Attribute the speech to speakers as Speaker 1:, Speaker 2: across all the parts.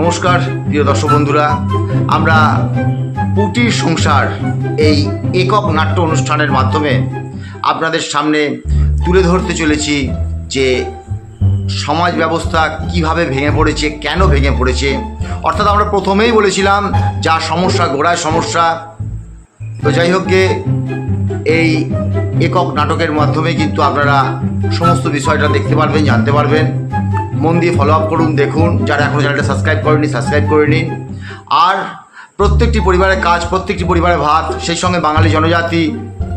Speaker 1: নমস্কার, প্রিয় দর্শক বন্ধুরা। আমরা পুটির সংসার, এই একক নাট্য অনুষ্ঠানের মাধ্যমে আপনাদের সামনে তুলে ধরতে চলেছি যে সমাজ ব্যবস্থা কীভাবে ভেঙে পড়েছে, কেন ভেঙে পড়েছে। অর্থাৎ আমরা প্রথমেই বলেছিলাম, যা সমস্যা গোড়ায় সমস্যা। তো যাই হোক এই একক নাটকের মাধ্যমে কিন্তু আপনারা সমস্ত বিষয়টা দেখতে পারবেন, জানতে পারবেন। মন দিয়ে ফলো আপ করুন, দেখুন। যারা এখনও চ্যানেলটা সাবস্ক্রাইব করেনি সাবস্ক্রাইব করে নিন। আর প্রত্যেকটি পরিবারের কাজ, প্রত্যেকটি পরিবারের ভাত, সেই সঙ্গে বাঙালি জনজাতি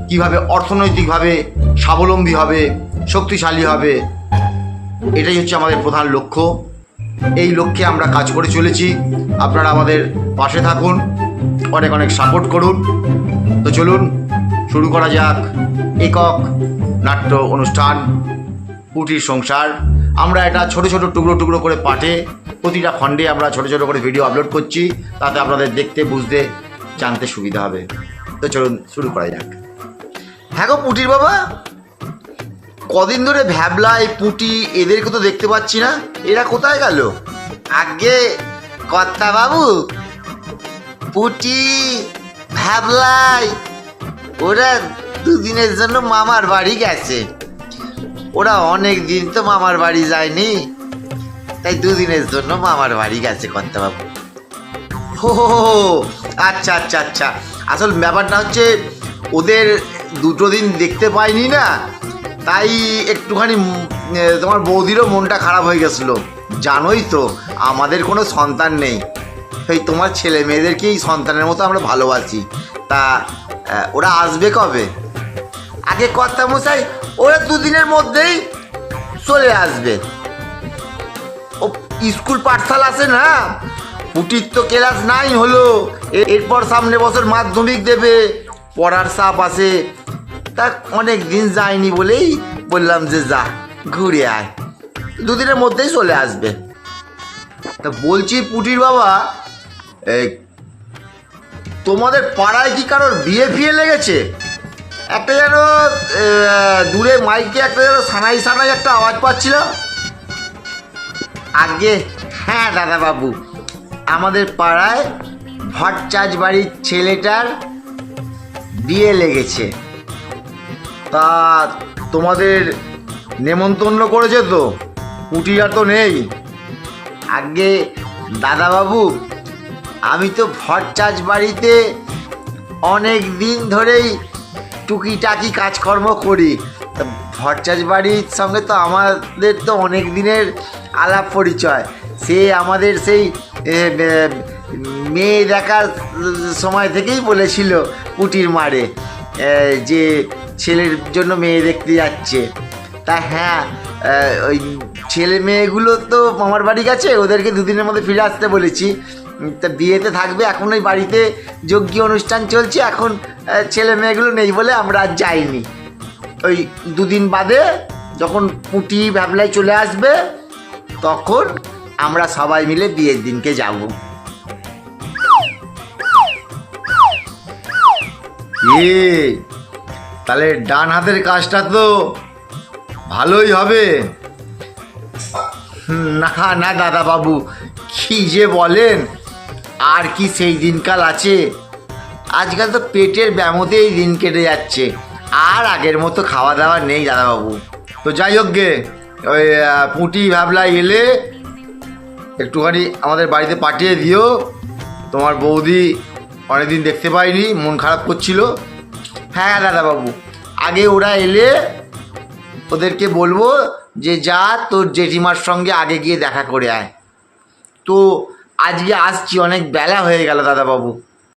Speaker 1: কীভাবে অর্থনৈতিকভাবে স্বাবলম্বী হবে, শক্তিশালী হবে, এটাই হচ্ছে আমাদের প্রধান লক্ষ্য। এই লক্ষ্যে আমরা কাজ করে চলেছি। আপনারা আমাদের পাশে থাকুন, অনেক অনেক সাপোর্ট করুন। তো চলুন শুরু করা যাক। একক নাট্য অনুষ্ঠান কুটির সংসার। আমরা এটা ছোট ছোট টুকরো টুকরো করে পাঠে, প্রতিটা খণ্ডে আমরা ছোট ছোট করে ভিডিও আপলোড করছি, তাতে আপনাদের দেখতে, বুঝতে, জানতে সুবিধা হবে। তো চলুন, শুরু করা যাক। হ্যাঁ গো পুটির বাবা, কদিন ধরে ভ্যাবলাই পুটি, এদেরকে তো দেখতে পাচ্ছি না। এরা কোথায় গেল? আগে কর্তা বাবু পুটি ভ্যাবলাই ওরা দুদিনের জন্য মামার বাড়ি গেছে। ওরা অনেক দিন তো মামার বাড়ি যায়নি। তাই দুদিনের জন্য মামার বাড়ি গেছে কর্তা বাবু হো আচ্ছা আচ্ছা আচ্ছা। আসল ব্যাপারটা হচ্ছে, ওদের দুটো দিন দেখতে পাইনি না, তাই একটুখানি তোমার বৌদিরও মনটা খারাপ হয়ে গেছিল। জানোই তো, আমাদের কোনো সন্তান নেই। এই তোমার ছেলে মেয়েদেরকেই সন্তানের মতো আমরা ভালোবাসি। তা ওরা আসবে কবে? আগে কর্তা মশাই, ওরা দুদিনের মধ্যেই চলে আসবে। ও, স্কুল পাঠশালা আছে না? পুটির তো ক্লাস নাই হলো। এরপর সামনে বছর মাধ্যমিক দেবে, পড়ার চাপ আছে। তা অনেক দিন যায়নি বলেই বললাম যে যা, ঘুরে আয়। দুদিনের মধ্যেই চলে আসবে। তা বলছি পুটির বাবা তোমাদের পাড়ায় কি কারোর বিয়ে ফিয়ে লেগেছে? একটা যেন দূরে মাইকে একটা যেন সানাই সানাই একটা আওয়াজ পাচ্ছিলাম। আগে হ্যাঁ দাদাবাবু আমাদের পাড়ায় ভট্টাচ বাড়ির ছেলেটার বিয়ে লেগেছে। তা তোমাদের নেমন্তন্ন করেছে তো? কুটিরা তো নেই। আগে দাদাবাবু আমি তো ভট্টাচ বাড়িতে অনেক দিন ধরেই টুকিটাকি কাজকর্ম করি। ভট্টাচ বাড়ির সঙ্গে তো আমাদের তো অনেক দিনের আলাপ পরিচয়। সে আমাদের সেই মেয়ে দেখার সময় থেকেই বলেছিল কুটির মারে যে ছেলের জন্য মেয়ে দেখতে যাচ্ছে। তা হ্যাঁ ওই ছেলে মেয়েগুলো তো মামার বাড়ি গেছে, ওদেরকে দুদিনের মধ্যে ফিরে আসতে বলেছি। তা বিয়েতে থাকবে, এখন ওই বাড়িতে যজ্ঞ অনুষ্ঠান চলছে, এখন ছেলে মেয়েগুলো নেই বলে আমরা আর যাইনি। ওই দুদিন বাদে যখন পুটি ভ্যাবলায় চলে আসবে, তখন আমরা সবাই মিলে বিয়ের দিনকে যাব। এ, তাহলে ডান হাতের কাজটা তো ভালোই হবে। না না, দাদা বাবু, কি যে বলেন। আর কি সেই দিনকাল আছে? আজকাল তো পেটের ব্যামোতেই দিন কেটে যাচ্ছে। আর আগের মতো খাওয়া দাওয়া নেই দাদাবাবু। তো যাই হোক গে, ওই পুঁটি ভাবলা এলে একটুখানি আমাদের বাড়িতে পাঠিয়ে দিও। তোমার বৌদি অনেকদিন দেখতে পাইনি, মন খারাপ করছিল। হ্যাঁ দাদাবাবু, আগে ওরা এলে ওদেরকে বলব যে যা তোর জেঠিমার সঙ্গে আগে গিয়ে দেখা করে আয়। তো আজকে আসছি অনেক বেলা হয়ে গেল দাদাবাবু।